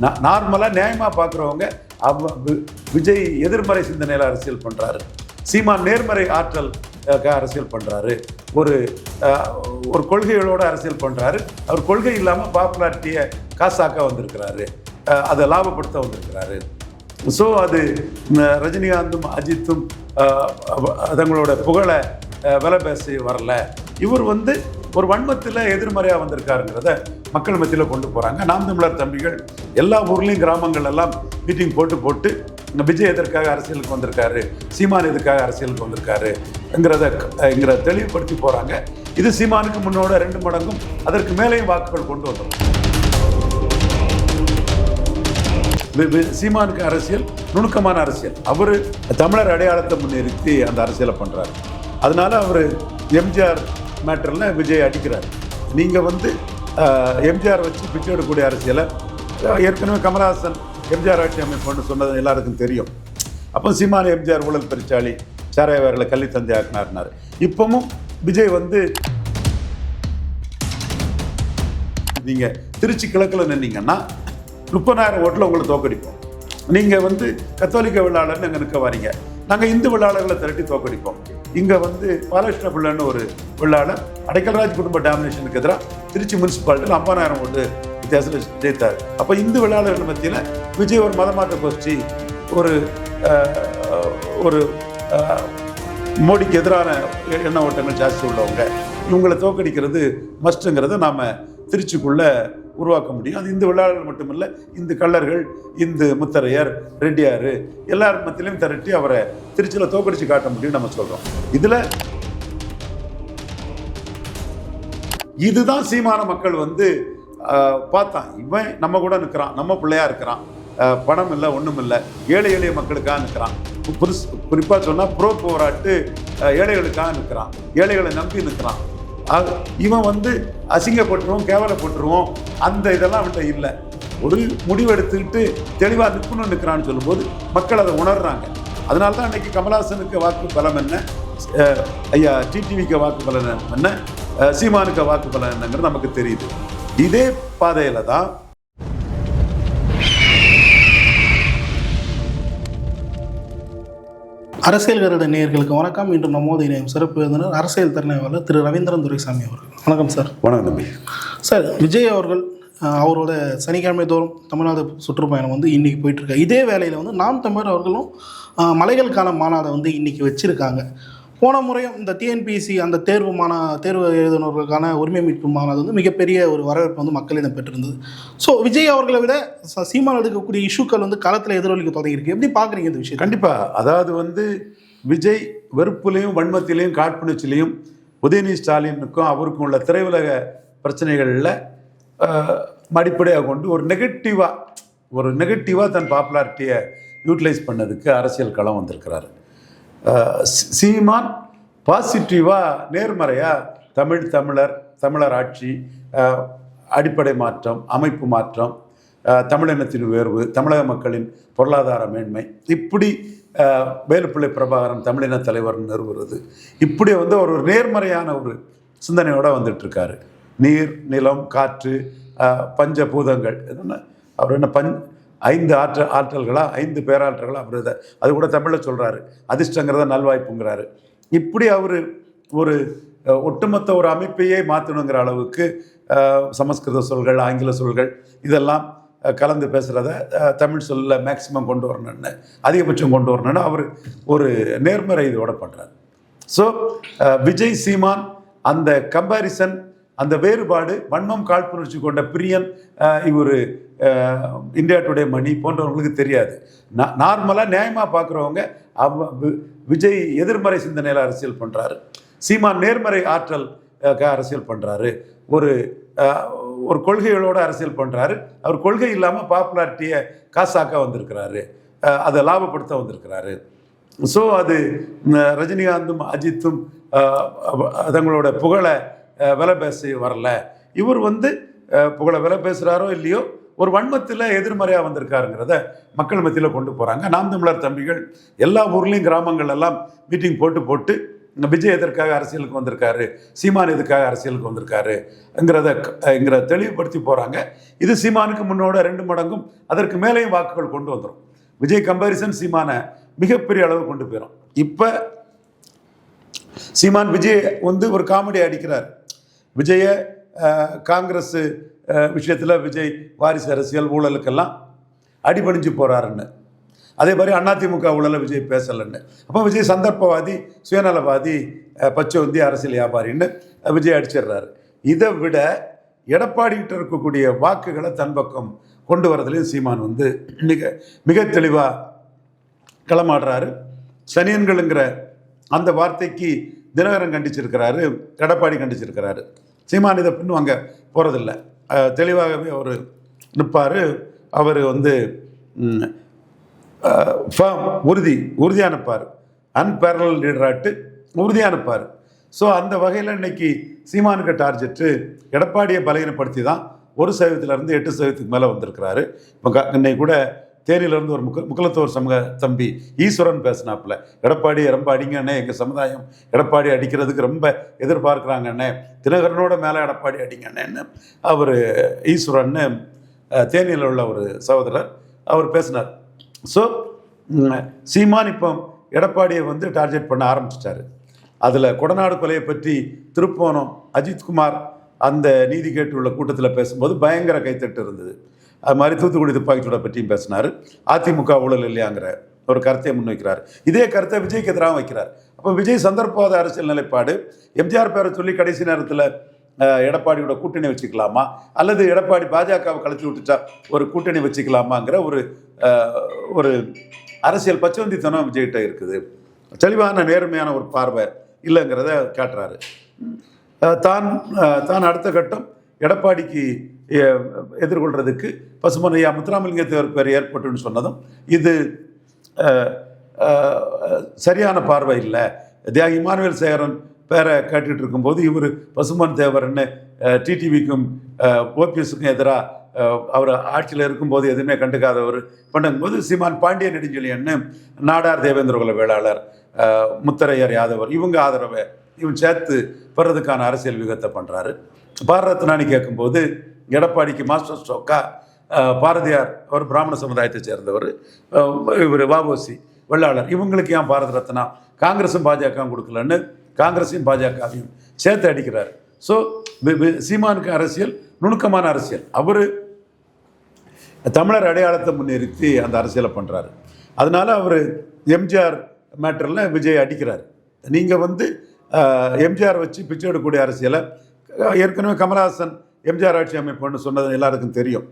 நார்மலாக நியாயமாக பார்க்குறவங்க அவ விஜய் எதிர்மறை சிந்தனையில் அரசியல் பண்ணுறாரு சீமான் நேர்மறை ஆற்றல் க- அரசியல் பண்ணுறாரு ஒரு ஒரு கொள்கைகளோட அரசியல் பண்ணுறாரு அவர் கொள்கை இல்லாமல் பாப்புலாரிட்டியை காசாக்க வந்திருக்கிறாரு. அதை லாபப்படுத்த வந்திருக்கிறாரு. ஸோ அது ரஜினிகாந்தும் அஜித்தும் தங்களோட புகழை விலை பேசி வரல. இவர் வந்து ஒரு வன்மத்தில் எதிர்மறையாக வந்திருக்காருங்கிறத மக்கள் மத்தியில் கொண்டு போகிறாங்க நாம் தமிழர் தம்பிகள் எல்லா ஊர்லேயும் கிராமங்கள் எல்லாம் மீட்டிங் போட்டு போட்டு இந்த விஜய் எதற்காக அரசியலுக்கு வந்திருக்காரு சீமான் எதுக்காக அரசியலுக்கு வந்திருக்காருங்கிறத எங்கிறத தெளிவுபடுத்தி போகிறாங்க இது சீமானுக்கு முன்னோட ரெண்டு மடங்கும் அதற்கு மேலேயும் வாக்குகள் கொண்டு வந்துடும் வி- சீமானுக்கு அரசியல் நுணுக்கமான அரசியல். அவர் தமிழர் அடையாளத்தை முன்னிறுத்தி அந்த அரசியலை பண்ணுறாரு அதனால அவர் எம்ஜிஆர் மேட்டரில் விஜய் அடிக்கிறார். நீங்கள் வந்து எம்ஜிஆர் வச்சு பிச்சை எடுக்கக்கூடிய அரசியலை ஏற்கனவே கமலஹாசன் எம்ஜிஆர் ஆட்சி அமைப்புன்னு சொன்னது எல்லாருக்கும் தெரியும். அப்போ சீமான எம்ஜிஆர் ஊழல் பெருச்சாளி சாராயவாரில் கள்ளி தந்தை ஆக்கினார்னார் இப்பவும் விஜய் வந்து நீங்கள் திருச்சி கிழக்கில் நின்னீங்கன்னா முப்பதாயிரம் ஓட்டில் உங்களை தோக்கடிப்போம். நீங்கள் வந்து கத்தோலிக்க விழாளர்னு அங்கே நிற்க வரீங்க. நாங்கள் இந்து விழாளர்களை திரட்டி தோக்கடிப்போம். இங்க வந்து பாலகிருஷ்ண பிள்ளைன்னு ஒரு விழாளர் அடைக்கல்ராஜ் குடும்ப டாமினேஷனுக்கு எதிராக திருச்சி முனிசிபாலிட்டியில் ஐம்பதாயிரம் ஓட்டு வித்தியாசத்தில் ஜெயித்தார். அப்போ இந்து விளையாளர்கள் மத்தியில் விஜய் ஒரு மதமாற்ற கோஷ்டி ஒரு ஒரு மோடிக்கு எதிரான எண்ண ஓட்டங்கள் ஜாஸ்தி உள்ளவங்க. இவங்களை தோக்கடிக்கிறது மஸ்ட்டுங்கிறத நாம் திருச்சிக்குள்ள உருவாக்க முடியும். அது இந்த விழாக்கள் மட்டுமல்ல இந்த கள்ளர்கள் இந்து முத்தரையர் ரெட்டியார் எல்லார் மத்தியிலையும் திரட்டி அவரை திருச்சியில் தோக்கடிச்சு காட்ட முடியும் நம்ம சொல்கிறோம் இதில் இதுதான் சீமான மக்கள் வந்து ஆஹ், பார்த்தான். இவன் நம்ம கூட நிற்கிறான் நம்ம பிள்ளையா இருக்கிறான். பணம் இல்லை ஒன்றும் இல்லை. ஏழை எளிய மக்களுக்காக நிற்கிறான் புதுசு குறிப்பாக சொன்னால் ப்ரோ போராட்டு ஏழைகளுக்காக நிற்கிறான் ஏழைகளை நம்பி நிற்கிறான் இவன் வந்து அசிங்கப்பட்டுருவோம் கேவலப்பட்டுருவோம் அந்த இதெல்லாம் அவன்கிட்ட இல்லை. ஒரு முடிவு எடுத்துக்கிட்டு தெளிவாக நிற்கணும்னு நிற்கிறான்னு சொல்லும்போது மக்கள் அதை உணர்றாங்க. அதனால தான் அன்னைக்கு கமலாசனுக்கு வாக்கு பலம் என்ன ஐயா டிடிவிக்கு வாக்கு பலம் என்ன சீமானுக்கு வாக்கு பலம் என்னங்கிறது நமக்கு தெரியுது. இதே பாதையில் தான் அரசியல் கருட நேயர்களுக்கு வணக்கம். இன்று நம்மோது இணையும் சிறப்பு விருந்தினர் அரசியல் திறனாய்வாளர் திரு ரவீந்திரன் துரைசாமி அவர்கள். வணக்கம் சார். வணக்கம் தம்பி. சார் விஜய் அவர்கள் அவரோட சனிக்கிழமை தோறும் தமிழ்நாடு சுற்றுப்பயணம் வந்து இன்னைக்கு போயிட்டு இருக்காரு. இதே வேளையில் வந்து நாம் தமிழர் அவர்களும் மலைகளுக்கான மாநாடை வந்து இன்னைக்கு வச்சிருக்காங்க. போன முறையும் இந்த டிஎன்பிசி அந்த தேர்வு மாநா தேர்வு எழுதினவர்களுக்கான உரிமை மீட்பு மாநாடு வந்து மிகப்பெரிய ஒரு வரவேற்பு வந்து மக்களிடம் பெற்றிருந்தது. ஸோ விஜய் அவர்களை விட ச- சீமான் எடுக்கக்கூடிய இஷ்யூக்கள் வந்து களத்தில் எதிரொலிக்க தொடங்கியிருக்கு. எப்படி பார்க்குறீங்க இந்த விஷயம் கண்டிப்பாக அதாவது வந்து விஜய் வெறுப்புலையும் வன்மத்திலையும் காட்புணர்ச்சிலையும் உதயநிதி ஸ்டாலினுக்கும் அவருக்கும் உள்ள திரையுலக பிரச்சனைகளில் அடிப்படையாக கொண்டு ஒரு நெகட்டிவாக ஒரு நெகட்டிவாக தன் பாப்புலாரிட்டியை யூட்டிலைஸ் பண்ணதுக்கு அரசியல் களம் வந்திருக்கிறாரு. சீமான் பாசிட்டிவாக நேர்மறையாக தமிழ் தமிழர் தமிழர் ஆட்சி அடிப்படை மாற்றம் அமைப்பு மாற்றம் தமிழினத்தின் உயர்வு தமிழக மக்களின் பொருளாதார மேன்மை. இப்படி வேலுப்பிள்ளை பிரபாகரன் தமிழின தலைவர் நிறுவுறது. இப்படி வந்து அவர் ஒரு நேர்மறையான ஒரு சிந்தனையோடு வந்துட்டுருக்காரு. நீர் நிலம் காற்று பஞ்சபூதங்கள் என்ன அவர் என்ன பஞ் ஐந்து ஆற்றல் ஆற்றல்களா ஐந்து பேராற்றல்களா அவர் இதை அது கூட தமிழில் சொல்கிறாரு அதிர்ஷ்டங்கிறத நல்வாய்ப்புங்கிறாரு. இப்படி அவர் ஒரு ஒட்டுமொத்த ஒரு அமைப்பையே மாற்றணுங்கிற அளவுக்கு சமஸ்கிருத சொல்கள் ஆங்கில சொல்கள் இதெல்லாம் கலந்து பேசுகிறத தமிழ் சொல்ல மேக்சிமம் கொண்டு வரணும்னு அதிகபட்சம் கொண்டு வரணும்னு அவர் ஒரு நேர்மறை இதோட பண்ணுறாரு ஸோ விஜய் சீமான் அந்த கம்பாரிசன் அந்த வேறுபாடு வன்மம் காழ்ப்புணர்ச்சி கொண்ட பிரியன் இவர் இந்தியா டுடே மணி போன்றவங்களுக்கு தெரியாது. நார்மலாக நியாயமாக பார்க்குறவங்க அவ விஜய் எதிர்மறை சிந்தனையில் அரசியல் பண்ணுறாரு சீமான் நேர்மறை ஆற்றல் க- அரசியல் பண்ணுறாரு ஒரு ஒரு கொள்கைகளோடு அரசியல் பண்ணுறாரு அவர் கொள்கை இல்லாமல் பாப்புலாரிட்டியை காசாக்க வந்திருக்கிறாரு. அதை லாபப்படுத்த வந்திருக்கிறாரு. ஸோ அது ரஜினிகாந்தும் அஜித்தும் தங்களோட புகழை விலை பேசி வரல. இவர் வந்து புகழை விலை பேசுகிறாரோ இல்லையோ ஒரு வன்மத்தில் எதிர்மறையாக வந்திருக்காருங்கிறத மக்கள் மத்தியில் கொண்டு போகிறாங்க நாம் தமிழர் தம்பிகள் எல்லா ஊர்லேயும் கிராமங்கள் எல்லாம் மீட்டிங் போட்டு போட்டு விஜய் எதற்காக அரசியலுக்கு வந்திருக்காரு சீமான் எதுக்காக அரசியலுக்கு வந்திருக்காருங்கிறத ங்கிற தெளிவுபடுத்தி போகிறாங்க இது சீமானுக்கு முன்னோட ரெண்டு மடங்கும் அதற்கு மேலேயும் வாக்குகள் கொண்டு வந்துடும் விஜய் கம்பேரிசன் சீமானை மிகப்பெரிய அளவு கொண்டு போயிடும் இப்போ சீமான் விஜய் வந்து ஒரு காமெடி அடிக்கிறார். விஜய காங்கிரஸ் விஷயத்தில் விஜய் வாரிசு அரசியல் ஊழலுக்கெல்லாம் அடிபணிஞ்சு போகிறாருன்னு அதே மாதிரி அதிமுக ஊழலில் விஜய் பேசலைன்னு. அப்போ விஜய் சந்தர்ப்பவாதி சுயநலவாதி பச்சை பச்சைவந்தி அரசியல் வியாபாரின்னு விஜய் அடிச்சிடுறாரு. இதை விட எடப்பாடிகிட்ட இருக்கக்கூடிய வாக்குகளை தன் பக்கம் கொண்டு வரதுலேயும் சீமான் வந்து மிக மிக தெளிவாக களமாடுறாரு. சனியன்களுங்கிற அந்த வார்த்தைக்கு தினகரன் கண்டிச்சிருக்கிறாரு எடப்பாடி கண்டிச்சிருக்கிறாரு. சீமான் இதை பின்னும் அங்கே போகிறதில்ல தெளிவாகவே அவர் நிற்பார் அவர் வந்து ஃபார்ம் ஃபேம் உறுதி உறுதியாக நிற்பார் அன்பேரல் லீடராட்டு உறுதியாக நிற்பார் ஸோ அந்த வகையில் இன்னைக்கு சீமானுக்கு டார்ஜெட்டு எடப்பாடியை பலகீனப்படுத்தி தான் ஒரு சதவீதத்திலேருந்து எட்டு சதவீதத்துக்கு மேலே வந்திருக்கிறாரு. இப்போ க- இன்னைக்கு கூட தேனியிலேருந்து ஒரு முக்க முக்கலத்தோர் சமூக தம்பி ஈஸ்வரன் பேசினாப்புல எடப்பாடி ரொம்ப அடிங்கண்ணே எங்கள் சமுதாயம் எடப்பாடி அடிக்கிறதுக்கு ரொம்ப எதிர்பார்க்குறாங்கண்ணே தினகரனோட மேலே எடப்பாடி அடிங்கண்ணேன்னு அவர் ஈஸ்வரன்னு தேனியில் உள்ள ஒரு சகோதரர் அவர் பேசினார். ஸோ சீமான் இப்போ எடப்பாடியை வந்து டார்கெட் பண்ண ஆரம்பிச்சிட்டாரு. அதில் கொடநாடு கொலையை பற்றி திருப்போணம் அஜித்குமார் அந்த நீதி கேட்டுள்ள கூட்டத்தில் பேசும்போது பயங்கர கைத்தட்டு இருந்தது. அது மாதிரி தூத்துக்குடி துப்பாக்கிச்சூடை பற்றியும் பேசினார். அதிமுக ஊழல் இல்லையாங்கிற ஒரு கருத்தை முன்வைக்கிறார். இதே கருத்தை விஜய்க்கு எதிராக வைக்கிறார். அப்போ விஜய் சந்தர்ப்பவாத அரசியல் நிலைப்பாடு எம்ஜிஆர் பேரை சொல்லி கடைசி நேரத்தில் எடப்பாடியோட கூட்டணி வச்சுக்கலாமா? அல்லது எடப்பாடி பாஜகவை கலத்தி விட்டுட்டா ஒரு கூட்டணி வச்சுக்கலாமாங்கிற ஒரு ஒரு அரசியல் பச்சவந்தித்தனம் விஜய்கிட்ட இருக்குது. தெளிவான நேர்மையான ஒரு பார்வை இல்லைங்கிறத காட்டுறாரு. தான் தான் அடுத்த கட்டம் எடப்பாடிக்கு எதிர்கொள்கிறதுக்கு எதிர்கொள்றதுக்கு பசுமனையா முத்துராமலிங்க தேவர் பேர் ஏற்பட்டுன்னு சொன்னதும் இது சரியான பார்வை இல்லை. தியாகி இமானுவேல் சேகரன் பேரை கேட்டுட்டு இருக்கும்போது இவர் பசுமன் தேவர்னு டிடிவிக்கும் ஓபிஎஸுக்கும் எதிராக அவர் ஆட்சியில் இருக்கும்போது எதுவுமே கண்டுக்காதவர். பண்ணும்போது சீமான் பாண்டிய நெடுஞ்செழியன்னு நாடார் தேவேந்திரகுல வேளாளர் முத்தரையர் யாதவர் இவங்க ஆதரவை இவன் சேர்த்து பெறதுக்கான அரசியல் விகத்தை பண்ணுறாரு பாரரத்னானி கேட்கும்போது எடப்பாடிக்கு மாஸ்டர் ஸ்ட்ரோக்கா பாரதியார் அவர் பிராமண சமுதாயத்தை சேர்ந்தவர் இவர் வாபோசி வெள்ளாளர். இவங்களுக்கு ஏன் பாரத ரத்னா? காங்கிரஸும் பாஜகவும் கொடுக்கலன்னு காங்கிரஸையும் பாஜகவையும் சேர்த்து அடிக்கிறார். ஸோ சீமானுக்கு அரசியல் நுணுக்கமான அரசியல். அவர் தமிழர் அடையாளத்தை முன்னிறுத்தி அந்த அரசியலை பண்ணுறாரு அதனால அவர் எம்ஜிஆர் மேட்டரில் விஜய் அடிக்கிறார். நீங்கள் வந்து எம்ஜிஆர் வச்சு பிச்சை எடுக்கக்கூடிய அரசியலை ஏற்கனவே கமல்ஹாசன் எம்ஜிஆர் ஆட்சி அமைப்புன்னு சொன்னது எல்லாருக்கும் தெரியும்.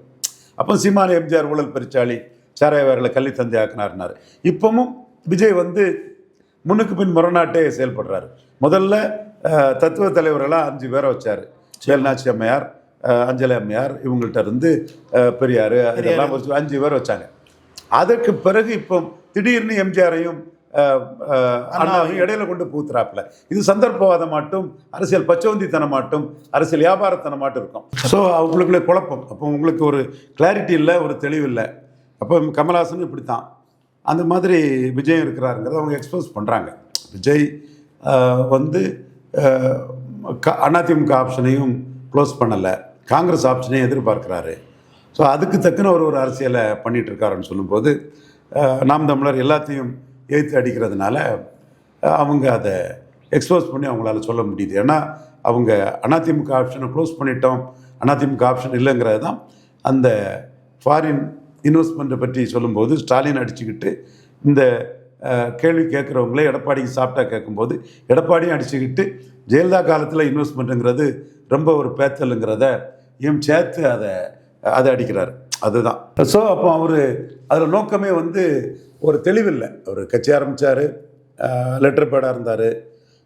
அப்போ சீமான எம்ஜிஆர் ஊழல் பெருச்சாளி சாராயவாரில் கள்ளி தந்தை ஆக்கினார்னாரு இப்பவும் விஜய் வந்து முன்னுக்கு பின் முரணாட்டே செயல்படுறாரு. முதல்ல தத்துவ தலைவர்களாக அஞ்சு பேரை வச்சார். வேல்நாச்சி அம்மையார் அஞ்சலி அம்மையார் இவங்கள்ட்ட இருந்து பெரியார் இதெல்லாம் அஞ்சு பேர் வச்சாங்க. அதற்கு பிறகு இப்போ திடீர்னு எம்ஜிஆரையும் இடையில கொண்டு பூத்துறாப்புல. இது சந்தர்ப்பவாதம் மட்டும் அரசியல் பச்சவந்தித்தனம் மட்டும் அரசியல் வியாபாரத்தனம் மட்டும் இருக்கும். ஸோ அவங்களுக்குள்ள குழப்பம். அப்போ உங்களுக்கு ஒரு கிளாரிட்டி இல்லை ஒரு தெளிவு இல்லை. அப்போ கமல்ஹாசன் இப்படி தான் அந்த மாதிரி விஜயம் இருக்கிறாருங்கிறத அவங்க எக்ஸ்போஸ் பண்ணுறாங்க விஜய் வந்து அதிமுக ஆப்ஷனையும் க்ளோஸ் பண்ணலை. காங்கிரஸ் ஆப்ஷனையும் எதிர்பார்க்குறாரு. ஸோ அதுக்கு தக்கன ஒரு ஒரு அரசியலை பண்ணிட்டு இருக்காருன்னு சொல்லும்போது நாம் தமிழர் எல்லாத்தையும் ஏற்று அடிக்கிறதுனால அவங்க அதை எக்ஸ்போஸ் பண்ணி அவங்களால சொல்ல முடியுது. ஏன்னா அவங்க அதிமுக ஆப்ஷனை க்ளோஸ் பண்ணிட்டோம். அதிமுக ஆப்ஷன் இல்லைங்கிறது தான் அந்த ஃபாரின் இன்வெஸ்ட்மெண்ட்டை பற்றி சொல்லும்போது ஸ்டாலின் அடிச்சுக்கிட்டு இந்த கேள்வி கேட்குறவங்களே எடப்பாடிக்கு சாப்பிட்டா கேட்கும்போது எடப்பாடியும் அடிச்சுக்கிட்டு ஜெயலலிதா காலத்தில் இன்வெஸ்ட்மெண்ட்டுங்கிறது ரொம்ப ஒரு பேத்தலுங்கிறத இவன் சேர்த்து அதை அதை அடிக்கிறார். அதுதான். ஸோ அப்போ அவர் அதில் நோக்கமே வந்து ஒரு தெளிவில்லை. அவர் கட்சி ஆரம்பித்தார் லெட்டர் பேடாக இருந்தார்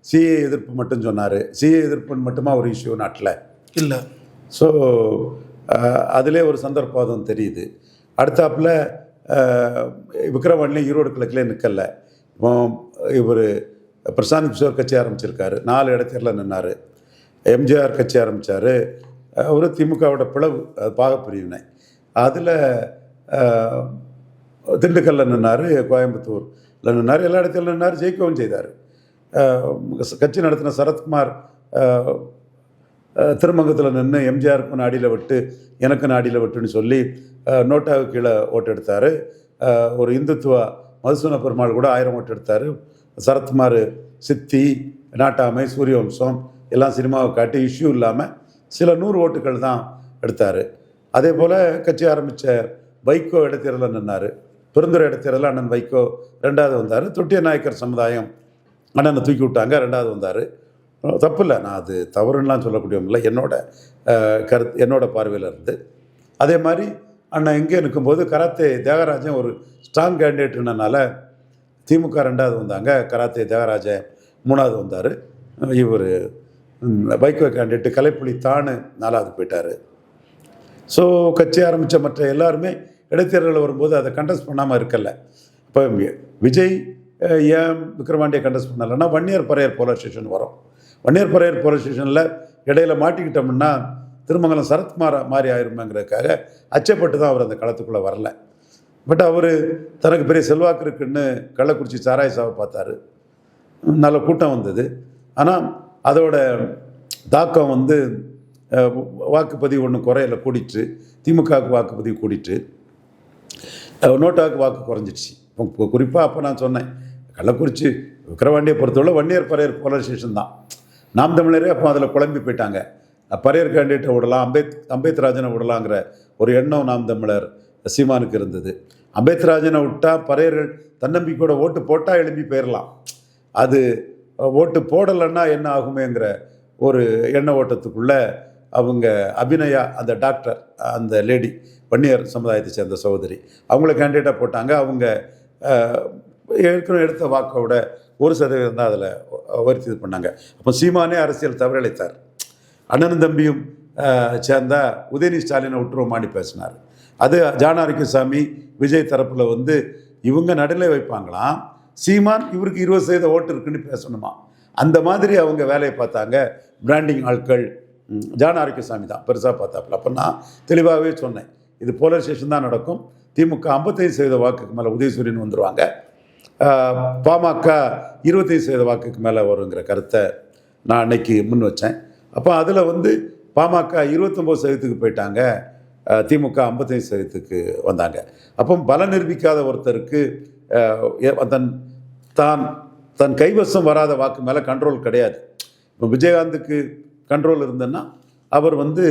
சிஏ எதிர்ப்பு மட்டும் சொன்னார். சிஏ எதிர்ப்புன்னு மட்டுமா ஒரு இஷ்யூ நாட்டில்? இல்லை. ஸோ அதிலே ஒரு சந்தர்ப்பவாதம் தெரியுது. அடுத்தாப்புல அஹ், விக்ரவாண்டிலையும் ஈரோடு கிழக்கிலே நிற்கல இப்போ இவர் பிரசாந்த் கிஷோர் கட்சி ஆரம்பிச்சிருக்காரு. நாலு இடத்துல நின்னார். எம்ஜிஆர் கட்சி ஆரம்பித்தார் ஒரு திமுகவோட பிளவு அது பாகப்பிரிவினை. அதில் திண்டுக்கல்ல நின்னார் கோயம்புத்தூரில் நின்னார் எல்லா இடத்துல நின்னார் ஜெயிக்கவும் செய்தார். கட்சி நடத்தின சரத்குமார் திருமங்கத்தில் நின்று எம்ஜிஆருக்கு நாடியில் விட்டு எனக்கு நாடியில் விட்டுன்னு சொல்லி நோட்டாவுக்கு கீழே ஓட்டு எடுத்தார். ஒரு இந்துத்துவ மதுசூன பெருமாள் கூட ஆயிரம் ஓட்டு எடுத்தார். சரத்குமார் சித்தி நாட்டாமை சூரியவம்சம் எல்லாம் சினிமாவை காட்டி இஷ்யூ இல்லாமல் சில நூறு ஓட்டுகள் தான் எடுத்தார். அதே போல் கட்சி ஆரம்பித்த வைகோ இடத்தேர்தலில் நின்னார். பெருந்துறை இடத்தேர்தலில் அண்ணன் வைகோ ரெண்டாவது வந்தார். தொட்டிய நாயக்கர் சமுதாயம் அண்ணனை தூக்கி விட்டாங்க ரெண்டாவது வந்தார். தப்பு இல்லை நான் அது தவறுன்னெலாம் சொல்லக்கூடியவங்கள என்னோட அஹ், கருத்து என்னோட பார்வையில் இருந்து. அதே மாதிரி அண்ணன் இங்கே நிற்கும்போது கராத்தே தியாகராஜன் ஒரு ஸ்ட்ராங் கேண்டிடேட்னால திமுக ரெண்டாவது வந்தாங்க. கராத்தே தியாகராஜன் மூணாவது வந்தார். இவர் வைகோ கேண்டிடேட்டு கலைப்புலி தானு நாலாவது போயிட்டார். ஸோ கட்சி ஆரம்பித்த மற்ற எல்லாருமே இடைத்தேர்தலில் வரும்போது அதை கண்டஸ்ட் பண்ணாமல் இருக்கல. இப்போ விஜய் ஏன் விக்ரமாண்டியை கண்டஸ்ட் பண்ணலைன்னா வன்னியர் பறையர் போலீஸ் ஸ்டேஷன் வரும். வன்னியர் பறையர் போலீஸ் ஸ்டேஷனில் இடையில மாட்டிக்கிட்டோம்னா திருமங்கலம் சரத்குமார் மாதிரி ஆயிருமேங்கிறதுக்காக அச்சப்பட்டு தான் அவர் அந்த களத்துக்குள்ளே வரல. பட் அவர் தனக்கு பெரிய செல்வாக்கு இருக்குன்னு கள்ளக்குறிச்சி சாராய சாவை பார்த்தாரு. நல்ல கூட்டம் வந்தது. ஆனால் அதோட தாக்கம் வந்து வாக்குப்பதிவு ஒன்றும் குறையல கூடிட்டு. திமுகவுக்கு வாக்குப்பதிவு கூடிட்டு. நோட்டாவுக்கு வாக்கு குறைஞ்சிடுச்சு. இப்போ குறிப்பாக அப்போ நான் சொன்னேன். கள்ளக்குறிச்சி விக்கிரவாண்டியை பொறுத்தவரை வன்னியர் பறையர் போலரைசேஷன் ஸ்டேஷன் தான். நாம் தமிழரே அப்போ அதில் குழம்பி போயிட்டாங்க. அஹ், பறையர் கேண்டிடேட்டை விடலாம் அம்பேத் அம்பேத்ராஜனை விடலாங்கிற ஒரு எண்ணம் நாம் தமிழர் சீமானுக்கு இருந்தது. அம்பேத்ராஜனை விட்டால் பறையர்கள் தன்னம்பிக்கையோட ஓட்டு போட்டால் எழுப்பி போயிடலாம் அது ஓட்டு போடலைன்னா என்ன ஆகுமேங்கிற ஒரு எண்ண ஓட்டத்துக்குள்ளே அவங்க அபிநயா அந்த டாக்டர் அந்த லேடி வன்னியர் சமுதாயத்தை சேர்ந்த சகோதரி அவங்கள கேண்டிடேட்டாக போட்டாங்க. அவங்க ஏற்கனவே எடுத்த வாக்கோட ஒரு சதவீதம் தான் அதில் வருத்தி இது பண்ணாங்க. அப்போ சீமானே அரசியல் தவறளித்தார் அண்ணனும் தம்பியும் சேர்ந்தால் சேர்ந்த உதயநிதி ஸ்டாலினை விட்டுருவோமான்னு பேசினார். அது ஜானாரிக்கசாமி விஜய் தரப்பில் வந்து இவங்க நடுநிலை வைப்பாங்களாம். சீமான் இவருக்கு இருபது சதவீத ஓட்டு இருக்குன்னு பேசணுமா? அந்த மாதிரி அவங்க வேலையை பார்த்தாங்க. பிராண்டிங் ஆட்கள் ஜான் ஆரோக்கியசாமி தான் பெருசாக பார்த்தாப்புல. அப்போ நான் தெளிவாகவே சொன்னேன் இது போலரைசேஷன் தான் நடக்கும். திமுக ஐம்பத்தைந்து சதவீத வாக்குக்கு மேலே உதயசூரியன் வந்துடுவாங்க பாமக இருபத்தைந்து சதவீத வாக்குக்கு மேலே வருங்கிற கருத்தை நான் அன்னைக்கு முன் வச்சேன். அப்போ அதில் வந்து பாமக இருபத்தொம்போது சதவீதத்துக்கு போயிட்டாங்க. திமுக ஐம்பத்தைந்து சதவீதத்துக்கு வந்தாங்க. அப்போ பலம் நிரூபிக்காத ஒருத்தருக்கு தன் தான் தன் கைவசம் வராத வாக்கு மேலே கண்ட்ரோல் கிடையாது. இப்போ விஜயகாந்துக்கு கண்ட்ரோல் இருந்ததுன்னா அவர் வந்து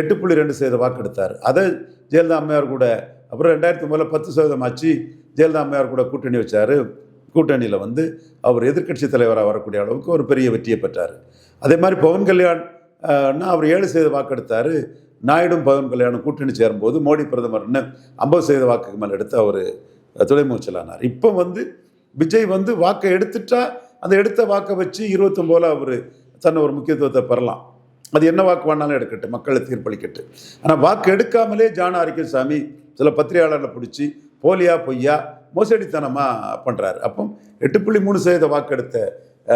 எட்டு புள்ளி ரெண்டு சதவீத வாக்கு எடுத்தார். அதை ஜெயலலிதா அம்மையார் கூட அப்புறம் ரெண்டாயிரத்தி ஒம்பதில் பத்து சதவீதம் ஆச்சு. ஜெயலலிதா அம்மையார் கூட கூட்டணி வச்சார். கூட்டணியில் வந்து அவர் எதிர்க்கட்சி தலைவராக வரக்கூடிய அளவுக்கு ஒரு பெரிய வெற்றியை பெற்றார். அதே மாதிரி பவன் கல்யாண் அவர் ஏழு சதவீத வாக்கெடுத்தார் நாயுடும் பவன் கல்யாணம் கூட்டணி சேரும்போது மோடி பிரதமர்னு ஐம்பது சதவீத வாக்குக்கு மேலே எடுத்து அவர் துறைமுகச்சலானார் இப்போ வந்து விஜய் வந்து வாக்கை எடுத்துட்டா அந்த எடுத்த வாக்கை வச்சு இருபத்தொம்போல அவர் தன்னை ஒரு முக்கியத்துவத்தை பெறலாம். அது என்ன வாக்கு வேணாலும் எடுக்கட்டும் மக்களை தீர்ப்பளிக்கட்டு ஆனால் வாக்கு எடுக்காமலே ஜான ஆரோக்கியசாமி சில பத்திரிகையாளர்களை பிடிச்சி போலியா பொய்யா மோசடித்தனமாக பண்ணுறாரு அப்போ எட்டு புள்ளி மூணு சதவீத வாக்கு எடுத்த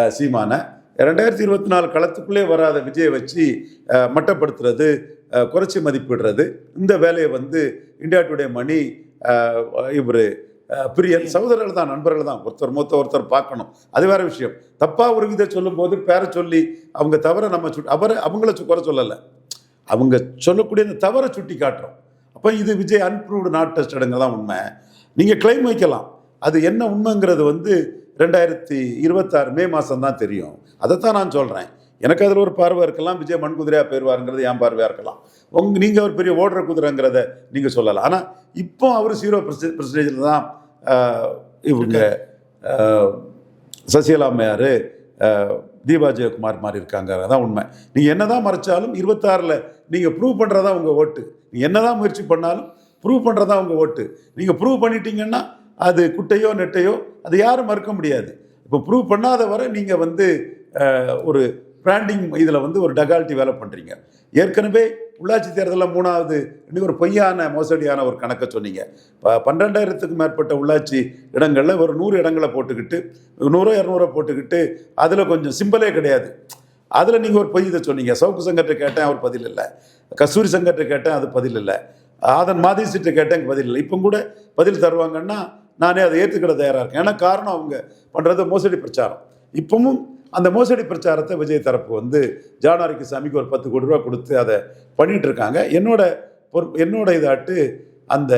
சீமான சீமானை ரெண்டாயிரத்தி இருபத்தி நாலு களத்துக்குள்ளே வராத விஜயை வச்சு மட்டப்படுத்துறது குறைச்சி மதிப்பிடுறது இந்த வேலையை வந்து இந்தியா டுடே மணி இவர் பிரியன் சகோதரர்கள் தான் நண்பர்கள் தான். ஒருத்தர் மூத்த ஒருத்தர் பார்க்கணும். அது வேற விஷயம். தப்பாக ஒரு விதை சொல்லும்போது பேரை சொல்லி அவங்க தவறை நம்ம சுட் அவரை அவங்கள குறை சொல்லலை. அவங்க சொல்லக்கூடிய அந்த தவறை சுட்டி காட்டுறோம். அப்போ இது விஜய் அன்ப்ரூவ்டு நாட் டெஸ்டடுங்க தான் உண்மை. நீங்கள் கிளைம் வைக்கலாம். அது என்ன உண்மைங்கிறது வந்து ரெண்டாயிரத்தி இருபத்தாறு மே மாதம் தான் தெரியும். அதைத்தான் நான் சொல்கிறேன் எனக்கு அதில் ஒரு பார்வை இருக்கலாம் விஜய் மண் குதிரையாக போயிடுவாருங்கிறது என் பார்வையாக இருக்கலாம். உங்க நீங்கள் ஒரு பெரிய ஓடுற குதிரைங்கிறத நீங்கள் சொல்லலாம். ஆனால் இப்போ அவர் ஜீரோ பர்சன்டேஜில் தான் இவங்க சசிகலா அம்மையார் தீபா ஜெயக்குமார் மாதிரி இருக்காங்க. அதான் உண்மை. நீங்கள் என்ன தான் மறைச்சாலும் இருபத்தாறில் நீங்கள் ப்ரூவ் பண்ணுறதா உங்கள் ஓட்டு. நீங்கள் என்ன தான் முயற்சி பண்ணாலும் ப்ரூவ் பண்ணுறதா உங்கள் ஓட்டு. நீங்கள் ப்ரூவ் பண்ணிட்டீங்கன்னா அது குட்டையோ நெட்டையோ அது யாரும் மறுக்க முடியாது. இப்போ ப்ரூவ் பண்ணாத வரை நீங்கள் வந்து ஒரு பிராண்டிங் இதில் வந்து ஒரு டகால்ட்டி வேலை பண்ணுறீங்க ஏற்கனவே உள்ளாட்சி தேர்தலில் மூணாவது இன்னும் ஒரு பொய்யான மோசடியான ஒரு கணக்கை சொன்னீங்க. இப்போ பன்னெண்டாயிரத்துக்கும் மேற்பட்ட உள்ளாட்சி இடங்களில் ஒரு நூறு இடங்களை போட்டுக்கிட்டு நூறோ இரநூறோ போட்டுக்கிட்டு அதில் கொஞ்சம் சிம்பிளே கிடையாது. அதில் நீங்கள் ஒரு பொய் இதை சொன்னீங்க. சவுக்கு சங்கர்கிட்ட கேட்டேன் அவர் பதில் இல்லை. கஸ்தூரி சங்கர்கிட்ட கேட்டேன் அது பதில் இல்லை. மாதே சீட்டை கேட்டேன் எனக்கு பதில் இல்லை. இப்போ கூட பதில் தருவாங்கன்னா நானே அதை ஏற்றுக்கிட தயாராக இருக்கேன். ஏன்னா காரணம் அவங்க பண்ணுறது மோசடி பிரச்சாரம். இப்பவும் அந்த மோசடி பிரச்சாரத்தை விஜய் தரப்பு வந்து ஜானாரிக்கு சாமிக்கு ஒரு பத்து கோடி ரூபா கொடுத்து அதை பண்ணிகிட்டு இருக்காங்க என்னோட பொறுப்பு என்னோட இதாட்டு அந்த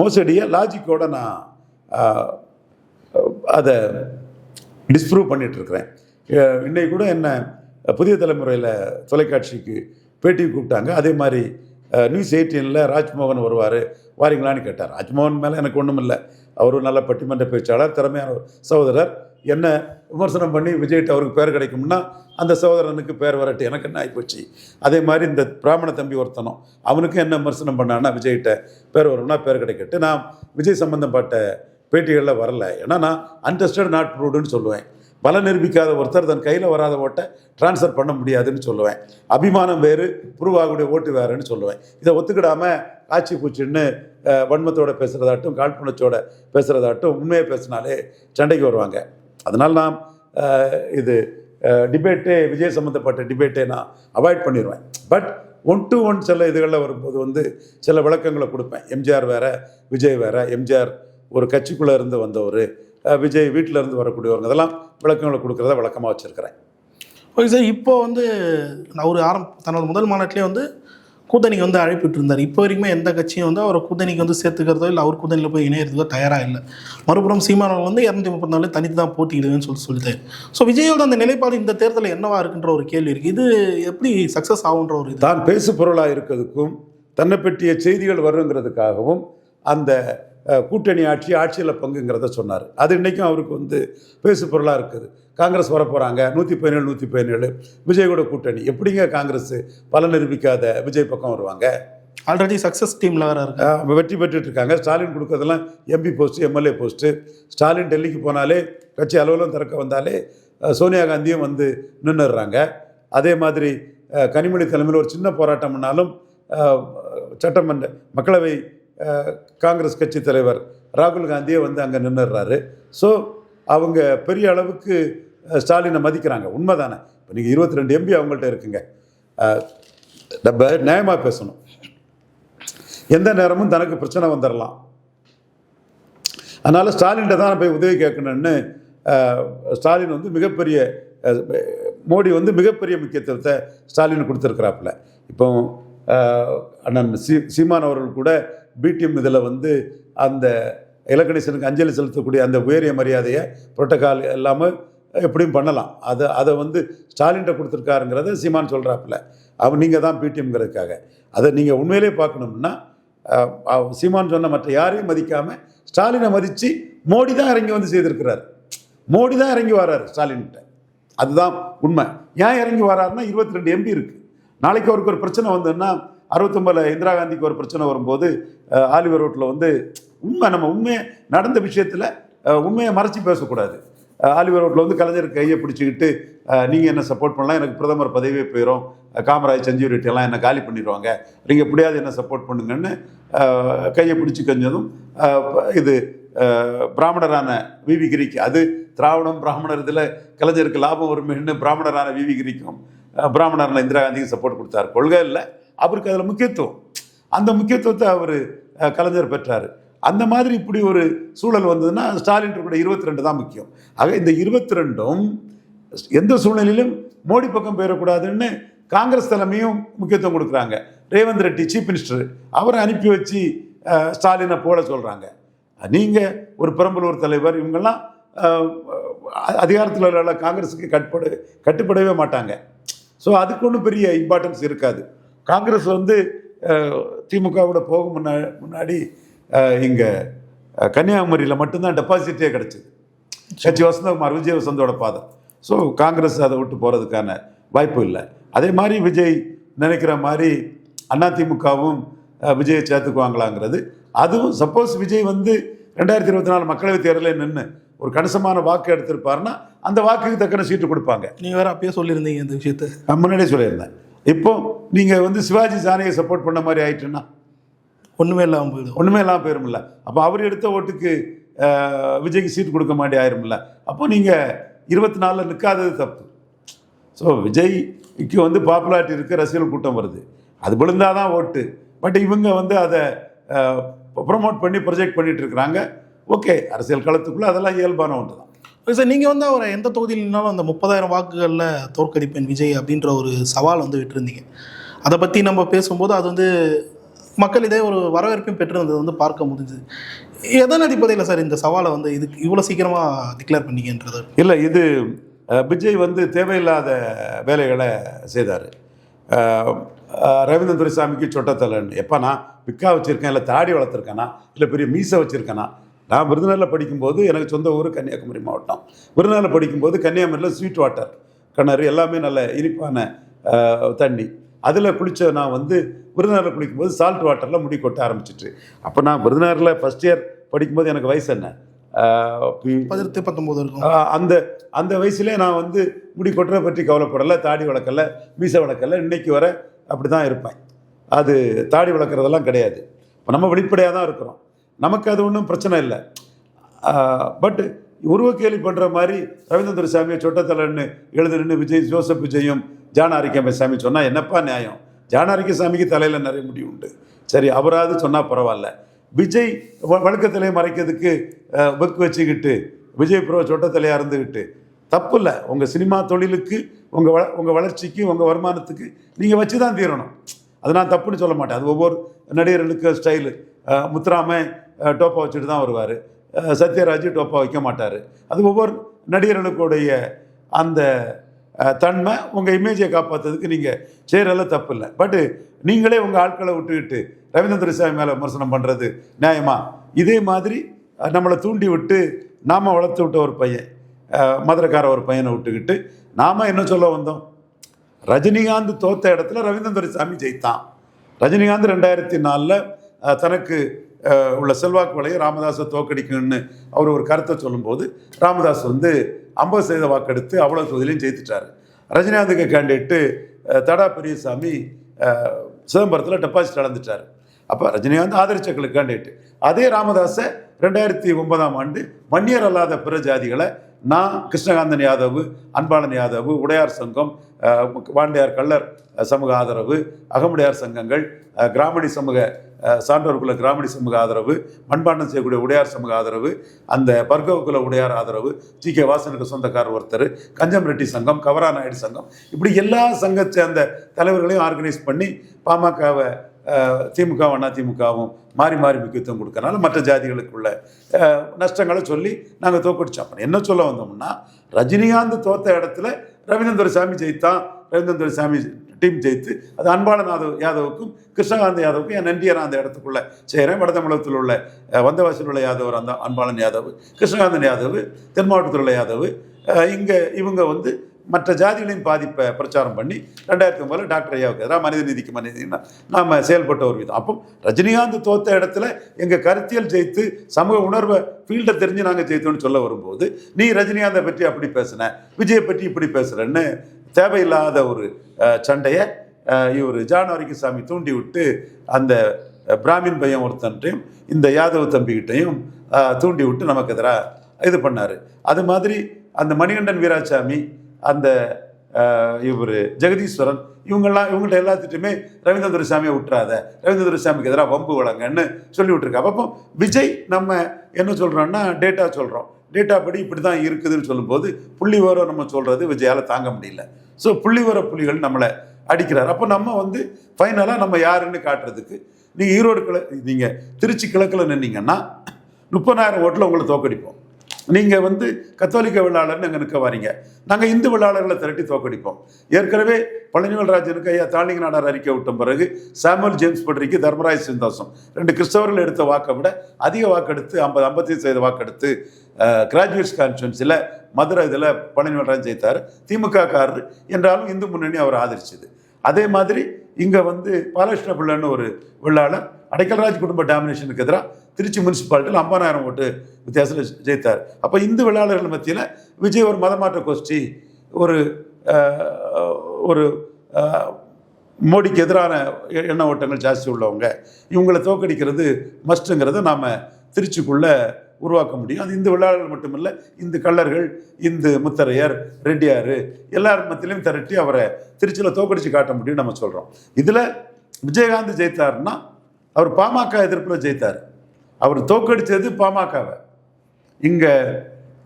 மோசடியை லாஜிக்கோட நான் அதை டிஸ்ப்ரூவ் பண்ணிகிட்ருக்கிறேன் இன்னைக்கு கூட என்ன புதிய தலைமுறையில் தொலைக்காட்சிக்கு பேட்டி கூப்பிட்டாங்க. அதே மாதிரி நியூஸ் எயிட்டீனில் ராஜ்மோகன் வருவார். வாரீங்களான்னு கேட்டார். ராஜ்மோகன் மேலே எனக்கு ஒன்றும் இல்லை அவர் நல்ல பட்டிமன்ற பேச்சாளர் திறமையான சகோதரர். என்ன விமர்சனம் பண்ணி விஜய்கிட்ட அவருக்கு பேர் கிடைக்கும்னா அந்த சகோதரனுக்கு பேர் வரட்டு. எனக்கு என்ன ஆகிப்போச்சு அதே மாதிரி இந்த பிராமண தம்பி ஒருத்தனும் அவனுக்கும் என்ன விமர்சனம் பண்ணான்னா விஜய்கிட்ட பேர் வரும்னா பேர் கிடைக்கட்டு. நான் விஜய் சம்மந்தப்பட்ட பேட்டிகளில் வரல. ஏன்னா நான் அன்டெஸ்டட் நாட் ப்ரூவ்டுன்னு சொல்லுவேன். பல நிரூபிக்காத ஒருத்தர் தன் கையில் வராத ஓட்டை ட்ரான்ஸ்ஃபர் பண்ண முடியாதுன்னு சொல்லுவேன். அபிமானம் வேறு புருவாகுடைய ஓட்டு வேறுன்னு சொல்லுவேன். இதை ஒத்துக்கிடாமல் காட்சி பூச்சின்னு வன்மத்தோட பேசுகிறதாட்டும் காழ்ப்புணர்ச்சியோட பேசுகிறதாட்டும் உண்மையை பேசினாலே சண்டைக்கு வருவாங்க. அதனால் நான் இது டிபேட்டே விஜய் சம்மந்தப்பட்ட டிபேட்டே நான் அவாய்ட் பண்ணிடுவேன் பட் ஒன் டு ஒன் சில இதுகளில் வரும்போது வந்து சில விளக்கங்களை கொடுப்பேன். எம்ஜிஆர் வேற விஜய் வேற எம்ஜிஆர் ஒரு கட்சிக்குள்ளே இருந்து வந்தவர் விஜய் வீட்டில் இருந்து வரக்கூடியவங்க இதெல்லாம் விளக்கங்களை கொடுக்குறத வழக்கமாக வச்சுருக்கிறேன். ஓகே சார் இப்போ வந்து நான் ஒரு ஆரம் தனது முதல் மாநாட்டிலே வந்து கூட்டணிக்கு வந்து அழைப்பிட்டு இருந்தார் இப்போ வரைக்குமே எந்த கட்சியும் வந்து அவரை கூட்டணிக்கு வந்து சேர்த்துக்கிறதோ இல்லை அவர் கூட்டணியில் போய் இணையறதுக்கோ தயாராக இல்லை. மறுபுறம் சீமானவர்கள் வந்து இரநூத்தி முப்பத்தி நாலு தனித்து தான் போட்டியிடுவேன்னு சொல்லி சொல்லிட்டாரு. ஸோ விஜயோட அந்த நிலைப்பாடு இந்த தேர்தலில் என்னவா இருக்குன்ற ஒரு கேள்வி இருக்குது இது எப்படி சக்ஸஸ் ஆகுன்ற ஒரு தான் பேசு பொருளாக இருக்கிறதுக்கும் தன்னை பற்றிய செய்திகள் வருங்கிறதுக்காகவும் அந்த கூட்டணி ஆட்சி ஆட்சியில் பங்குங்கிறத சொன்னார். அது இன்றைக்கும் அவருக்கு வந்து பேசு பொருளாக இருக்குது. காங்கிரஸ் வர போகிறாங்க நூற்றி பதினேழு நூற்றி பதினேழு. விஜய் கூட கூட்டணி. எப்படிங்க காங்கிரஸ் பல நிரூபிக்காத விஜய் பக்கம் வருவாங்க? ஆல்ரெடி சக்ஸஸ் டீமில் வேறு இருக்கு. வெற்றி பெற்றுட்டு இருக்காங்க. Stalin கொடுக்கறதெல்லாம் MP post MLA post Stalin டெல்லிக்கு போனாலே கட்சி அலுவலகம் திறக்க வந்தாலே சோனியா காந்தியும் வந்து நின்றுடுறாங்க அதே மாதிரி கனிமொழி தலைமையில் ஒரு சின்ன போராட்டம் பண்ணாலும் அஹ், சட்டமன்ற மக்களவை காங்கிரஸ் கட்சி தலைவர் ராகுல் காந்தியே வந்து அங்கே நின்றுடுறாரு ஸோ அவங்க பெரிய அளவுக்கு ஸ்டாலினை மதிக்கிறாங்க. உண்மைதானே? இப்போ நீங்கள் இருபத்தி ரெண்டு எம்பி அவங்கள்ட்ட இருக்குங்க. நம்ம நியாயமாக பேசணும். எந்த நேரமும் தனக்கு பிரச்சனை வந்துடலாம் அதனால் ஸ்டாலின்கிட்ட தான் போய் உதவி கேட்கணும்னு ஸ்டாலின் வந்து மிகப்பெரிய மோடி வந்து மிகப்பெரிய முக்கியத்துவத்தை ஸ்டாலின் கொடுத்துருக்குறாப்புல. இப்போ அண்ணன் சீ சீமான் அவர்கள் கூட பிடிஎம் இதில் வந்து அந்த இலக்கணேசனுக்கு அஞ்சலி செலுத்தக்கூடிய அந்த உயரிய மரியாதையை புரோட்டோகால் இல்லாமல் எப்படியும் பண்ணலாம். அதை அதை வந்து ஸ்டாலின்கிட்ட கொடுத்துருக்காருங்கிறத சீமான் சொல்கிறாப்புல அவர் நீங்கள் தான் பிடிஎம்ங்கிறதுக்காக அதை நீங்கள் உண்மையிலே பார்க்கணும்னா சீமான் சொன்ன மற்ற யாரையும் மதிக்காமல் ஸ்டாலினை மதித்து மோடி தான் இறங்கி வந்து செய்திருக்கிறார். மோடி தான் இறங்கி வர்றாரு ஸ்டாலின்கிட்ட. அதுதான் உண்மை. ஏன் இறங்கி வராருன்னா இருபத்தி ரெண்டு எம்பி இருக்குது நாளைக்கு அவருக்கு ஒரு பிரச்சனை வந்ததுன்னா அறுபத்தொம்பதில் இந்திரா காந்திக்கு ஒரு பிரச்சனை வரும்போது ஆலிவர் ரோட்டில் வந்து உண்மை நம்ம உண்மையை நடந்த விஷயத்தில் உண்மையை மறைச்சி பேசக்கூடாது. ஆலிவர் ரோட்டில் வந்து கலைஞர் கையை பிடிச்சிக்கிட்டு நீங்கள் என்ன சப்போர்ட் பண்ணலாம்? எனக்கு பிரதமர் பதவியே போயிடும் காமராஜ் சஞ்சீவ் ரெட்டி எல்லாம் என்ன காலி பண்ணிடுவாங்க? நீங்கள் எப்படியாவது என்ன சப்போர்ட் பண்ணுங்கன்னு கையை பிடிச்சி கஞ்சதும் இது பிராமணரான விவி கிரிக்கு. அது திராவிடம் பிராமணர் இதில் கலைஞருக்கு லாபம் வரும்னு பிராமணரான விவி கிரிக்கும். பிராமணரான இந்திரா காந்திக்கு சப்போர்ட் கொடுத்தார். கொள்கை இல்லை. அவருக்கு அதில் முக்கியத்துவம். அந்த முக்கியத்துவத்தை அவர் கலைஞர் பெற்றார். அந்த மாதிரி இப்படி ஒரு சூழல் வந்ததுன்னா ஸ்டாலின் கூட இருபத்தி ரெண்டு தான் முக்கியம். ஆக இந்த இருபத்தி ரெண்டும் எந்த சூழ்நிலையிலும் மோடி பக்கம் போயிடக்கூடாதுன்னு காங்கிரஸ் தலைமையும் முக்கியத்துவம் கொடுக்குறாங்க. ரேவந்த் ரெட்டி சீஃப் மினிஸ்டர் அவரை அனுப்பி வச்சு ஸ்டாலினை போட சொல்கிறாங்க நீங்கள் ஒரு பெரம்பலூர் தலைவர் இவங்கெல்லாம் அதிகாரத்தில் உள்ள காங்கிரஸுக்கு கட்டுப்படு கட்டுப்படவே மாட்டாங்க. ஸோ அதுக்கு ஒன்றும் பெரிய இம்பார்ட்டன்ஸ் இருக்காது. காங்கிரஸ் வந்து திமுகவோட போக முன்னா முன்னாடி இங்கே கன்னியாகுமரியில் மட்டும்தான் டெபாசிட்டே கிடச்சிது. கட்சி வசந்தகுமார் விஜய் வசந்தோட பாதம் ஸோ காங்கிரஸ் அதை விட்டு போகிறதுக்கான வாய்ப்பு இல்லை. அதே மாதிரி விஜய் நினைக்கிற மாதிரி அதிமுகவும் விஜயை சேர்த்துக்குவாங்களாங்கிறது அதுவும் சப்போஸ் விஜய் வந்து ரெண்டாயிரத்தி இருபத்தி நாலு மக்களவைத் தேர்தலில் நின்று ஒரு கணிசமான வாக்கு எடுத்திருப்பாருன்னா அந்த வாக்குக்கு தக்கன சீட்டு கொடுப்பாங்க. நீங்கள் வேறு அப்பயே சொல்லியிருந்தீங்க இந்த விஷயத்தை. நான் முன்னாடியே சொல்லியிருந்தேன். இப்போ நீங்கள் வந்து சிவாஜி சாணியை சப்போர்ட் பண்ண மாதிரி ஆயிட்டுன்னா ஒன்றுமே இல்லாமல் போயிடும். ஒன்றுமே இல்லாமல் போயிருமில்ல அப்போ அவர் எடுத்த ஓட்டுக்கு விஜய்க்கு சீட் கொடுக்க மாட்டே ஆயிருமில்ல அப்போ நீங்கள் இருபத்தி நாலில் நிற்காதது தப்பு. ஸோ விஜய்க்கு வந்து பாப்புலாரிட்டி இருக்க ரசிகர்கள் கூட்டம் வருது. அது விழுந்தாதான் தான் ஓட்டு. பட் இவங்க வந்து அதை ப்ரொமோட் பண்ணி ப்ரொஜெக்ட் பண்ணிட்டு இருக்கிறாங்க. ஓகே அரசியல் களத்துக்குள்ளே அதெல்லாம் இயல்பான ஒன்று தான். சார் நீங்கள் வந்து அவரை எந்த தொகுதியில் நின்னாலும் அந்த முப்பதாயிரம் வாக்குகளில் தோற்கடிப்பேன் விஜய் அப்படின்ற ஒரு சவால் வந்து விட்டுருந்தீங்க. அதை பற்றி நம்ம பேசும்போது அது வந்து மக்கள் இதே ஒரு வரவேற்பையும் பெற்றிருந்தது வந்து பார்க்க முடிஞ்சுது. எதன் அடிப்படையில் சார் இந்த சவாலை வந்து இதுக்கு இவ்வளோ சீக்கிரமாக டிக்ளேர் பண்ணீங்கன்றது? இல்லை இது விஜய் வந்து தேவையில்லாத வேலைகளை செய்தார். ரவீந்திரன் துரைசாமிக்கு சொட்டத்தலன் எப்போ விக்கா வச்சுருக்கேன் இல்லை தாடி வளர்த்துருக்கேனா இல்லை பெரிய மீசை வச்சுருக்கேனா நான் விருதுநகரில் படிக்கும்போது எனக்கு சொந்த ஊர் கன்னியாகுமரி மாவட்டம். விருதுநகரில் படிக்கும்போது கன்னியாகுமரியில் ஸ்வீட் வாட்டர் கிணறு எல்லாமே நல்ல இனிப்பான தண்ணி. அதில் குளித்த நான் வந்து விருதுநகரில் குளிக்கும்போது சால்ட் வாட்டரில் முடி கொட்ட ஆரம்பிச்சிட்டு. அப்போ நான் விருதுநகரில் ஃபஸ்ட் இயர் படிக்கும்போது எனக்கு வயசு என்ன? பதினெட்டு பத்தொம்போது இருக்கும். அந்த அந்த வயசுலேயே நான் வந்து முடி கொட்டுறதை பற்றி கவலைப்படலை தாடி வளர்க்கல மீசை வளர்க்கல. இன்னைக்கு வர அப்படி தான் இருப்பேன். அது தாடி வளர்க்குறதெல்லாம் கிடையாது. இப்போ நம்ம வெளிப்படையாக தான் இருக்கிறோம். நமக்கு அது ஒன்றும் பிரச்சனை இல்லை. பட் உருவ கேள்வி பண்ணுற மாதிரி ரவீந்திர சாமியை சொட்டத்தலன்னு எழுதுன்னு விஜய் ஜோசப் விஜயும் ஜான சாமி சொன்னால் என்னப்பா நியாயம்? ஜானாரிக்க சாமிக்கு தலையில் நிறைய முடி உண்டு. சரி அவராவது சொன்னால் பரவாயில்ல. விஜய் வ- மறைக்கிறதுக்கு புக் வச்சுக்கிட்டு விஜய் ப்ரோ சொட்டத்தலையாக இருந்துக்கிட்டு தப்பு இல்லை. உங்கள் சினிமா தொழிலுக்கு உங்கள் வ உங்கள் வளர்ச்சிக்கு உங்கள் வருமானத்துக்கு நீங்கள் வச்சு தான் தீரணும். அது நான் தப்புன்னு சொல்ல மாட்டேன். அது ஒவ்வொரு நடிகர்களுக்கு ஸ்டைலு முத்துராம டோப்பா வச்சுட்டு தான் வருவார். சத்யராஜ் டோப்பா வைக்க மாட்டார். அது ஒவ்வொரு நடிகர்களுக்குடைய அந்த தன்மை உங்கள் இமேஜை காப்பாற்றுறதுக்கு நீங்கள் செய்கிறதெல்லாம் தப்பு இல்லை. பட்டு நீங்களே உங்கள் ஆட்களை விட்டுக்கிட்டு ரவீந்திர சாமி மேலே விமர்சனம் பண்ணுறது நியாயமா? இதே மாதிரி நம்மளை தூண்டி விட்டு நாம் வளர்த்து விட்ட ஒரு பையன் அஹ், மதுரைக்கார ஒரு பையனை விட்டுக்கிட்டு நாம் என்ன சொல்ல வந்தோம்? ரஜினிகாந்த் தோத்த இடத்துல ரவீந்திர துரைசாமி ஜெயித்தான். ரஜினிகாந்த் ரெண்டாயிரத்தி நாலில் தனக்கு உள்ள செல்வாக்கு வலையை ராமதாஸை தோக்கடிக்கணும்னு அவர் ஒரு கருத்தை சொல்லும்போது ராமதாஸ் வந்து ஐம்பது சதவீத வாக்கெடுத்து அவ்வளோ தொகுதியிலையும் ஜெயித்துட்டார். ரஜினிகாந்துக்கு கேண்டிடேட்டு தடா பெரியசாமி சிதம்பரத்தில் டெபாசிட் இழந்துட்டார். அப்போ ரஜினிகாந்த் ஆதரிச்சக்களுக்கு கேண்டிட்டு அதே ராமதாஸை ரெண்டாயிரத்தி ஒன்பதாம் ஆண்டு வன்னியர் அல்லாத பிற ஜாதிகளை நான் கிருஷ்ணகாந்தன் யாதவ் அன்பாளன் யாதவ் உடையார் சங்கம் வாண்டியார் கள்ளர் சமூக ஆதரவு அகமுடையார் சங்கங்கள் கிராமணி சமூக சான்றோர்குல கிராமணி சமூக ஆதரவு மண்பாண்டம் செய்யக்கூடிய உடையார் சமூக ஆதரவு அந்த பர்கவகுல உடையார் ஆதரவு ஜி கே வாசனுக்கு சொந்தக்காரர் ஒருத்தர் கஞ்சம் ரெட்டி சங்கம் கவரா நாயுடு சங்கம் இப்படி எல்லா சங்கத்தை சேர்ந்த தலைவர்களையும் ஆர்கனைஸ் பண்ணி பாமகவை திமுகவும் அதிமுகவும் மாறி மாறி முக்கியத்துவம் கொடுக்கறனால மற்ற ஜாதிகளுக்குள்ள நஷ்டங்களை சொல்லி நாங்கள் தோக்கடிச்சோம் என்ன சொல்ல வந்தோம்னா ரஜினிகாந்த் தோத்த இடத்துல ரவீந்திர சாமி ஜெயித்தான். ரவீந்திர சாமி டீம் ஜெயித்து அது அன்பாளன் யாதவ் யாதவுக்கும் கிருஷ்ணகாந்த் யாதவுக்கும் என் நன்றியை நான் அந்த இடத்துக்குள்ளே செய்கிறேன் வட தமிழகத்தில் உள்ள வந்தவாசியில் உள்ள யாதவர் அந்த அன்பாளன் யாதவ் கிருஷ்ணகாந்தன் யாதவ் தென் மாவட்டத்தில் உள்ள யாதவ் இங்கே இவங்க வந்து மற்ற ஜாதிகளின் பாதிப்பை பிரச்சாரம் பண்ணி ரெண்டாயிரத்தி ஒன்பதில் டாக்டர் ஐயாவுக்கு எதிராக மனித நீதிக்கு மனித நாம் செயல்பட்ட ஒரு விதம். அப்போ ரஜினிகாந்த் தோத்த இடத்துல எங்கள் கருத்தியல் ஜெயித்து சமூக உணர்வை ஃபீல்டை தெரிஞ்சு நாங்கள் ஜெயித்தோம்னு சொல்ல வரும்போது நீ ரஜினிகாந்தை பற்றி அப்படி பேசுன விஜயை பற்றி இப்படி பேசுகிறேன்னு தேவையில்லாத ஒரு சண்டையை இவர் ஜானவரிக்கு சாமி தூண்டி விட்டு அந்த பிராமின் பையன் ஒருத்தன்ட்டையும் இந்த யாதவ் தம்பிக்கிட்டையும் தூண்டி விட்டு நமக்கு எதிராக இது பண்ணார். அது மாதிரி அந்த மணிகண்டன் வீராசாமி அந்த இவர் ஜெகதீஸ்வரன் இவங்கெல்லாம் இவங்கள்ட்ட எல்லாத்திட்டுமே ரவீந்திர துரைசாமியை விட்டுறாத ரவீந்திர துரைசாமிக்கு எதிராக வம்பு வழங்கன்னு சொல்லி விட்டுருக்காங்க அப்போ விஜய் நம்ம என்ன சொல்கிறோன்னா டேட்டா சொல்கிறோம் டேட்டா படி இப்படி தான் இருக்குதுன்னு சொல்லும்போது புள்ளிவரம் நம்ம சொல்கிறது விஜயால் தாங்க முடியல. ஸோ புள்ளி வர புலிகள் நம்மளை அடிக்கிறார். அப்போ நம்ம வந்து ஃபைனலாக நம்ம யாருன்னு காட்டுறதுக்கு நீங்கள் ஈரோடு கிழ நீங்கள் திருச்சி கிழக்கில் நின்னீங்கன்னா முப்பதாயிரம் ஓட்டில் உங்களை தோக்கடிப்போம். நீங்கள் வந்து கத்தோலிக்க விழாளர்னு அங்கே நிற்க வாரீங்க நாங்கள் இந்து விழாளர்களை திரட்டி தோக்கடிப்போம். ஏற்கனவே பழனிவேல்ராஜனுக்கு ஐயா தாளிங்க நாடார் அறிக்கை விட்ட பிறகு சாமுவல் ஜேம்ஸ் பட்ரிக்கு தர்மராஜ் சிந்தாசம் ரெண்டு கிறிஸ்தவர்கள் எடுத்த வாக்கை விட அதிக வாக்கெடுத்து ஐம்பது ஐம்பத்தி சதவீத வாக்கெடுத்து கிராஜுவேட்ஸ் கான்ஃபரன்ஸில் மதுரை இதில் பழனிவேல் ராஜன் ஜெயித்தார். திமுக காரர் என்றாலும் இந்து முன்னணி அவர் ஆதரிச்சது. அதே மாதிரி இங்கே வந்து பாலகிருஷ்ண பிள்ளைன்னு ஒரு வெள்ளாளர் அடைக்கல்ராஜ் குடும்ப டாமினேஷனுக்கு எதிராக திருச்சி முனிசிபாலிட்டியில் ஐம்பதாயிரம் ஓட்டு வித்தியாசத்தில் ஜெயித்தார். அப்போ இந்து வெள்ளாளர்கள் மத்தியில் விஜய் ஒரு மதமாற்ற கோஷ்டி ஒரு ஒரு மோடிக்கு எதிரான எ- எண்ண ஓட்டங்கள் ஜாஸ்தி உள்ளவங்க இவங்களை தோக்கடிக்கிறது மஸ்ட்டுங்கிறத நாம் திருச்சிக்குள்ளே உருவாக்க முடியும். அது இந்து விழாளர்கள் மட்டுமில்லை இந்து கள்ளர்கள் இந்து முத்தரையர் ரெட்டியார் எல்லார் மத்தியிலையும் திரட்டி அவரை திருச்சியில் தோக்கடிச்சு காட்ட முடியும் நம்ம சொல்கிறோம் இதில் விஜயகாந்த் ஜெயித்தார்னா அவர் பாமக எதிர்ப்பில் ஜெயித்தார். அவர் தோக்கடித்தது பாமகவை. இங்கே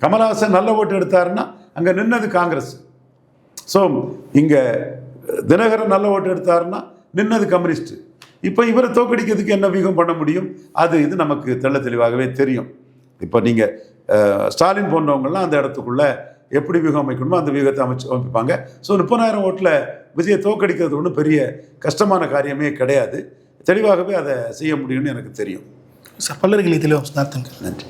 கமலஹாசன் நல்ல ஓட்டு எடுத்தாருன்னா அங்கே நின்னது காங்கிரஸ். ஸோ இங்கே தினகரன் நல்ல ஓட்டு எடுத்தாருன்னா நின்னது கம்யூனிஸ்ட். இப்போ இவரை தோக்கடிக்கிறதுக்கு என்ன வீகம் பண்ண முடியும்? அது இது நமக்கு தெள்ள தெளிவாகவே தெரியும். இப்போ நீங்கள் ஸ்டாலின் போன்றவங்கள்லாம் அந்த இடத்துக்குள்ளே எப்படி வியூகம் அமைக்கணுமோ அந்த வியூகத்தை அமைச்சு அமைப்பாங்க. ஸோ முப்பதாயிரம் ஓட்டில் விஜயை தோக்கடிக்கிறது ஒன்றும் பெரிய கஷ்டமான காரியமே கிடையாது. தெளிவாகவே அதை செய்ய முடியும்னு எனக்கு தெரியும். சார் பல்லர்களை தெளிவாக நன்றி நன்றி